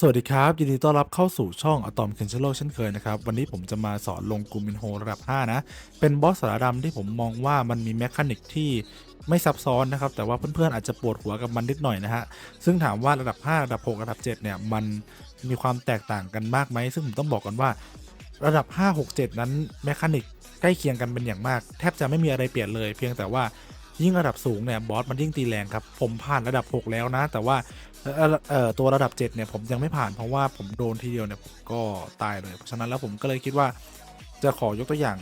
สวัสดีครับ ยินดีต้อนรับเข้าสู่ช่องอะตอมเคนเชโลเช่นเคยนะครับ วันนี้ผมจะมาสอนลงกูมินโฮระดับ 5 นะ เป็นบอสสารดำที่ผมมองว่ามันมีแมคานิกที่ไม่ซับซ้อนนะครับ แต่ว่าเพื่อนๆอาจจะปวดหัวกับมันนิดหน่อยนะฮะ ซึ่งถามว่าระดับ 5 ระดับ 6 ระดับ 7 เนี่ยมันมีความแตกต่างกันมากไหม ซึ่งผมต้องบอกกันว่า ระดับ 5 6 7 นั้นแมคานิกใกล้เคียงกันเป็นอย่างมาก แทบจะไม่มีอะไรเปลี่ยนเลย เพียงแต่ว่า ยิ่งระดับสูงเนี่ยบอสมันยิ่งตีแรงครับ ผมผ่านระดับ 6 แล้วนะ แต่ว่าตัวระดับ 7 เนี่ยผมยังไม่ผ่านเพราะว่าผมโดนทีเดียวเนี่ยก็ตายเลย เพราะฉะนั้นแล้วผมก็เลยคิดว่าจะขอยกตัวอย่าง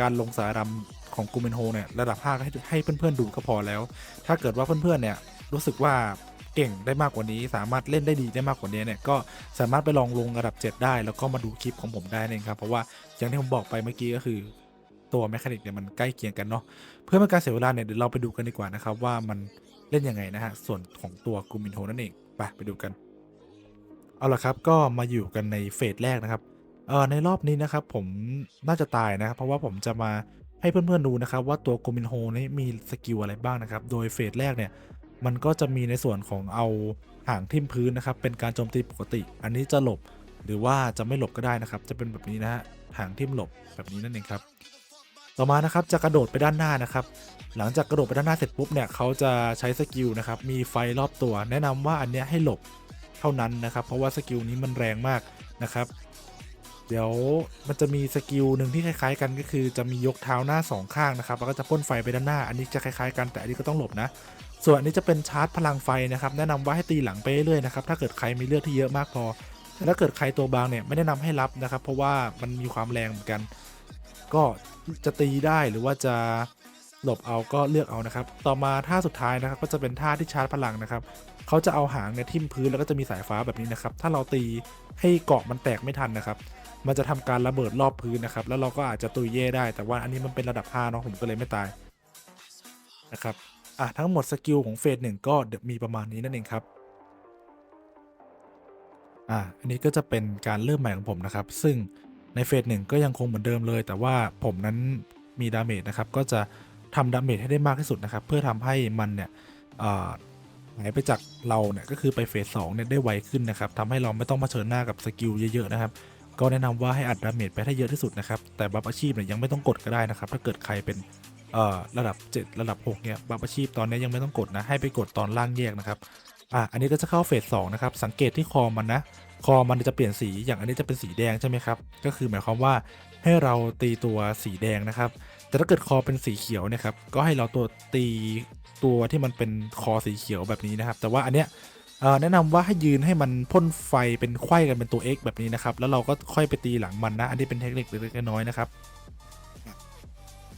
การลงสารำของกูเมนโฮเนี่ยระดับ 5 ให้ให้เพื่อนๆดูก็พอแล้ว ถ้าเกิดว่าเพื่อนๆเนี่ยรู้สึกว่าเก่งได้มากกว่านี้ สามารถเล่นได้ดีได้มากกว่านี้เนี่ยก็สามารถไปลองลงระดับ 7 ได้ แล้วก็มาดูคลิปของผมได้เองครับเพราะว่าอย่างที่ผมบอกไปเมื่อกี้ก็คือ ตัวแมคานิกเนี่ยมันใกล้เคียงกันเนาะเพื่อไม่ให้การเสียเวลาเนี่ยเดี๋ยวเราไปดูกันดีกว่านะครับว่ามันเล่นยังไงนะฮะส่วนของตัวกูมินโฮนั่นเองไปไปดูกัน เอาละครับก็มาอยู่กันในเฟสแรกนะครับเออในรอบนี้นะครับผมน่าจะตายนะครับเพราะว่าผมจะมาให้เพื่อนๆดูนะครับว่าตัวกูมินโฮนี่มีสกิลอะไรบ้างนะครับ โดยเฟสแรกเนี่ยมันก็จะมีในส่วนของเอาห่างทิ่มพื้นนะครับเป็นการโจมตีปกติ อันนี้จะหลบหรือว่าจะไม่หลบก็ได้นะครับ จะเป็นแบบนี้นะฮะห่างทิ่มหลบแบบนี้นั่นเองครับ ต่อมานะครับจะกระโดดไปด้านหน้านะครับ หลังจากกระโดดไปด้านหน้าเสร็จปุ๊บเนี่ยเขาจะใช้สกิลนะครับมีไฟรอบตัว แนะนำว่าอันเนี้ยให้หลบเท่านั้นนะครับ เพราะว่าสกิลนี้มันแรงมากนะครับเดี๋ยวมันจะมีสกิลหนึ่งที่คล้าย ๆ กันก็คือจะมียกเท้าหน้าสองข้างนะครับแล้วก็จะพ่นไฟไปด้านหน้า อันนี้จะคล้ายๆกันแต่อันนี้ก็ต้องหลบนะ ส่วนอันนี้จะเป็นชาร์จพลังไฟนะครับ แนะนำว่าให้ตีหลังไปเรื่อยๆนะครับถ้าเกิดใครมีเลือดที่เยอะมากพอแต่ถ้าเกิดใครตัวบางเนี่ยไม่แนะนำให้รับนะครับ เพราะว่ามันมีความแรงเหมือนกัน ก็จะตีได้หรือว่าจะหลบเอาก็เลือกเอานะครับ ต่อมาท่าสุดท้ายนะครับก็จะเป็นท่าที่ชาร์จพลังนะครับเขาจะเอาหางเนี่ยทิ่มพื้นแล้วก็จะมีสายฟ้าแบบนี้นะครับ ถ้าเราตีให้เกาะมันแตกไม่ทันนะครับ มันจะทำการระเบิดรอบพื้นนะครับ แล้วเราก็อาจจะตุยเย่ได้ แต่ว่าอันนี้มันเป็นระดับ5เนาะผมก็เลยไม่ตายนะครับ อะทั้งหมดสกิลของเฟสหนึ่งก็มีประมาณนี้นั่นเองครับ อะอันนี้ก็จะเป็นการเริ่มใหม่ของผมนะครับ ซึ่ง ในเฟสหนึ่งก็ยังคงเหมือนเดิมเลย แต่ว่าผมนั้นมีดาเมจนะครับ ก็จะทำดาเมจให้ได้มากที่สุดนะครับ เพื่อทำให้มันเนี่ยหายไปจากเราเนี่ยก็คือไปเฟสสองเนี่ยได้ไวขึ้นนะครับทำให้เราไม่ต้องมาเผชิญหน้ากับสกิลเยอะๆนะครับ ก็แนะนำว่าให้อัดดาเมจไปให้เยอะที่สุดนะครับ แต่บัฟอาชีพเนี่ยยังไม่ต้องกดก็ได้นะครับ ถ้าเกิดใครเป็นระดับ 7 ระดับ 6เนี่ยบัฟอาชีพตอนนี้ยังไม่ต้องกดนะ ให้ไปกดตอนล่างแยกนะครับ อะ อันนี้ก็จะเข้าเฟสสองนะครับ สังเกตที่คอมันนะ คอมันจะเปลี่ยนสีอย่างอันนี้จะเป็นสีแดงใช่ไหมครับ ก็คือหมายความว่าให้เราตีตัวสีแดงนะครับ แต่ถ้าเกิดคอเป็นสีเขียวเนะครับ ก็ให้เราตัวตีตัวที่มันเป็นคอสีเขียวแบบนี้นะครับ แต่ว่าอันเนี้ยแนะนำว่าให้ยืนให้มันพ่นไฟเป็นไขว้กันเป็นตัว X แบบนี้นะครับ แล้วเราก็ค่อยไปตีหลังมันนะ อันนี้เป็นเทคนิคเล็กๆน้อยๆนะครับ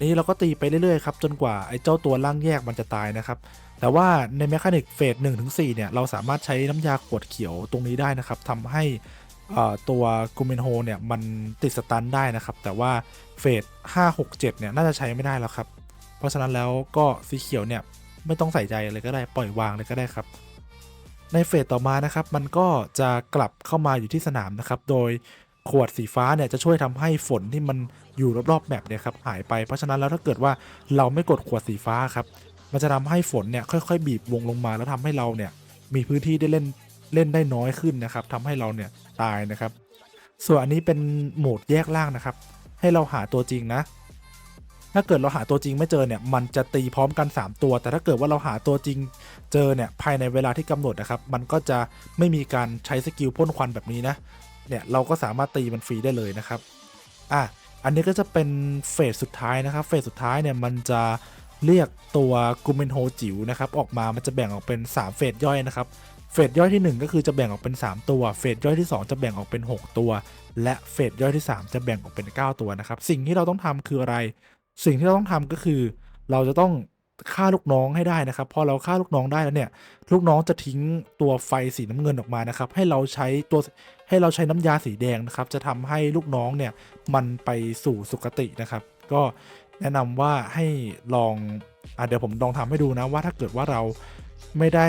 นี่เราก็ตีไปเรื่อยๆครับจนกว่าไอ้เจ้าตัวร่างแยกมันจะตายนะครับ แต่ว่าในแมคานิกเฟส1ถึง4เนี่ยเราสามารถใช้น้ำยาขวดเขียวตรงนี้ได้นะครับทำให้ตัวกูเมนโฮเนี่ยมันติดสตันได้นะครับ แต่ว่าเฟส5 6 7เจ็ดเนี่ยน่าจะใช้ไม่ได้แล้วครับ เพราะฉะนั้นแล้วก็สีเขียวเนี่ยไม่ต้องใส่ใจเลยก็ได้ปล่อยวางเลยก็ได้ครับ ในเฟสต่อมานะครับมันก็จะกลับเข้ามาอยู่ที่สนามนะครับโดยขวดสีฟ้าเนี่ยจะช่วยทำให้ฝนที่มันอยู่รอบๆแมปเนี่ยครับหายไปเพราะฉะนั้นแล้วถ้าเกิดว่าเราไม่กดขวดสีฟ้าครับ มันจะทำให้ฝนเนี่ยค่อยๆ บีบวงลงมาแล้วทำให้เราเนี่ยมีพื้นที่ได้เล่นเล่นได้น้อยขึ้นนะครับทำให้เราเนี่ยตายนะครับ ส่วนอันนี้เป็นโหมดแยกล่างนะครับ ให้เราหาตัวจริงนะ ถ้าเกิดเราหาตัวจริงไม่เจอเนี่ยมันจะตีพร้อมกัน 3 ตัว แต่ถ้าเกิดว่าเราหาตัวจริงเจอเนี่ยภายในเวลาที่กำหนดนะครับ มันก็จะไม่มีการใช้สกิลพ่นควันแบบนี้นะเนี่ยเราก็สามารถตีมันฟรีได้เลยนะครับอะอันนี้ก็จะเป็นเฟสสุดท้ายนะครับ เฟสสุดท้ายเนี่ยมันจะ เรียกตัวกูเมนโฮจิ๋วนะครับออกมามันจะแบ่งออกเป็น 3 เฟสย่อยนะครับ เฟสย่อยที่ 1 ก็คือจะแบ่งออกเป็น 3 ตัว เฟสย่อยที่ 2 จะแบ่งออกเป็น 6 ตัว และเฟสย่อยที่ 3 จะแบ่งออกเป็น 9 ตัวนะครับ สิ่งที่เราต้องทำคืออะไร สิ่งที่เราต้องทำก็คือ เราจะต้องฆ่าลูกน้องให้ได้นะครับ พอเราฆ่าลูกน้องได้แล้วเนี่ย ลูกน้องจะทิ้งตัวไฟสีน้ำเงินออกมานะครับ ให้เราใช้ตัวให้เราใช้น้ำยาสีแดงนะครับ จะทำให้ลูกน้องเนี่ยมันไปสู่สุคตินะครับ ก็ แนะนำว่าให้ลองอเดี๋ยวผมลองทำให้ดูนะว่าถ้าเกิดว่าเราไม่ได้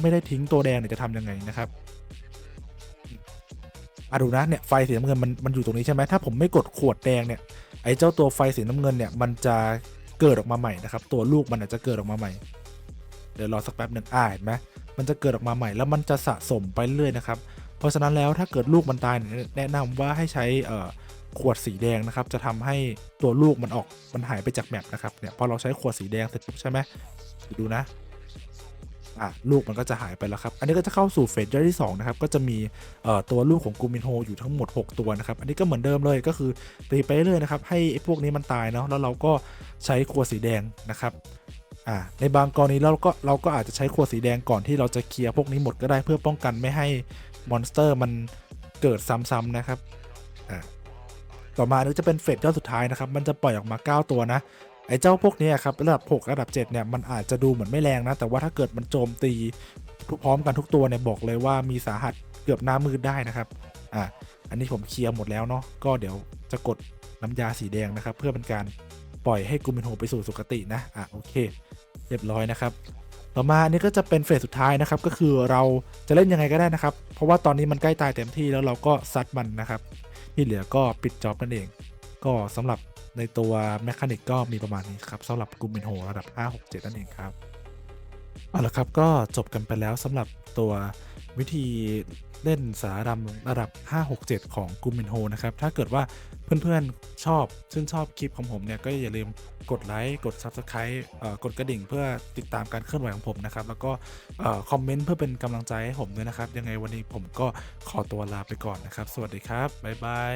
ไม่ได้ทิ้งตัวแดงเนี่ยจะทำยังไงนะครับอะดูนะเนี่ยไฟสีน้ำเงินมันมันอยู่ตรงนี้ใช่ไหมถ้าผมไม่กดขวดแดงเนี่ยไอ้เจ้าตัวไฟสีน้ำเงินเนี่ยมันจะเกิดออกมาใหม่นะครับ ตัวลูกมันอาจจะเกิดออกมาใหม่ เดี๋ยวรอสักแป๊บหนึ่งอ่าเห็นไหมมันจะเกิดออกมาใหม่แล้วมันจะสะสมไปเรื่อยนะครับ เพราะฉะนั้นแล้วถ้าเกิดลูกมันตายแนะนำว่าให้ใช้เอ่อ ขวดสีแดงนะครับจะทำให้ตัวลูกมันออกมันหายไปจากแมปนะครับเนี่ยพอเราใช้ขวดสีแดงเสร็จปุ๊บใช่ไหมดูดูนะอะลูกมันก็จะหายไปแล้วครับ อันนี้ก็จะเข้าสู่เฟสที่สองนะครับ ก็จะมีเอ่อตัวลูกของกูมินโฮอยู่ทั้งหมด 6 ตัวนะครับ อันนี้ก็เหมือนเดิมเลยก็คือตีไปเรื่อยนะครับ ให้พวกนี้มันตายเนาะ แล้วเราก็ใช้ขวดสีแดงนะครับอ่าในบางกรณีเราก็เราก็อาจจะใช้ขวดสีแดงก่อนที่เราจะเคลียร์พวกนี้หมดก็ได้เพื่อป้องกันไม่ให้มอนสเตอร์มันเกิดซ้ำๆนะครับอ่า ต่อมานี่จะเป็นเฟสเจ้าสุดท้ายนะครับ มันจะปล่อยออกมา 9 ตัวนะ ไอ้เจ้าพวกนี้ครับระดับ 6 ระดับ 7 เนี่ย มันอาจจะดูเหมือนไม่แรงนะ แต่ว่าถ้าเกิดมันโจมตีพร้อมกันทุกตัวเนี่ยบอกเลยว่ามีสาหัสเกือบหน้ามืดได้นะครับ อะ อันนี้ผมเคลียร์หมดแล้วเนาะ ก็เดี๋ยวจะกดน้ำยาสีแดงนะครับ เพื่อเป็นการปล่อยให้กูมินโฮไปสู่สุคตินะ อะโอเค เรียบร้อยนะครับต่อมาอันนี้ก็จะเป็นเฟสสุดท้ายนะครับ ก็คือเราจะเล่นยังไงก็ได้นะครับ เพราะว่าตอนนี้มันใกล้ตายเต็มที่แล้วเราก็ซัดมันนะครับ ที่เหลือก็ปิดจ็อบนั่นเอง ก็สำหรับในตัวแมคานิกก็มีประมาณนี้ครับสำหรับกูมินโฮระดับ 5 6 7 นั่นเองครับเอาละครับก็จบกันไปแล้วสำหรับตัว วิธีเล่นสารดำระดับ 5 6 7 ของกูมินโฮนะครับ ถ้าเกิดว่าเพื่อนๆชอบชื่นชอบคลิปของผมเนี่ย ก็อย่าลืมกดไลค์ กด Subscribe กดกระดิ่งเพื่อติดตามการเคลื่อนไหวของผมนะครับ แล้วก็คอมเมนต์เพื่อเป็นกำลังใจให้ผมด้วยนะครับ ยังไงวันนี้ผมก็ขอตัวลาไปก่อนนะครับ สวัสดีครับ บ๊ายบาย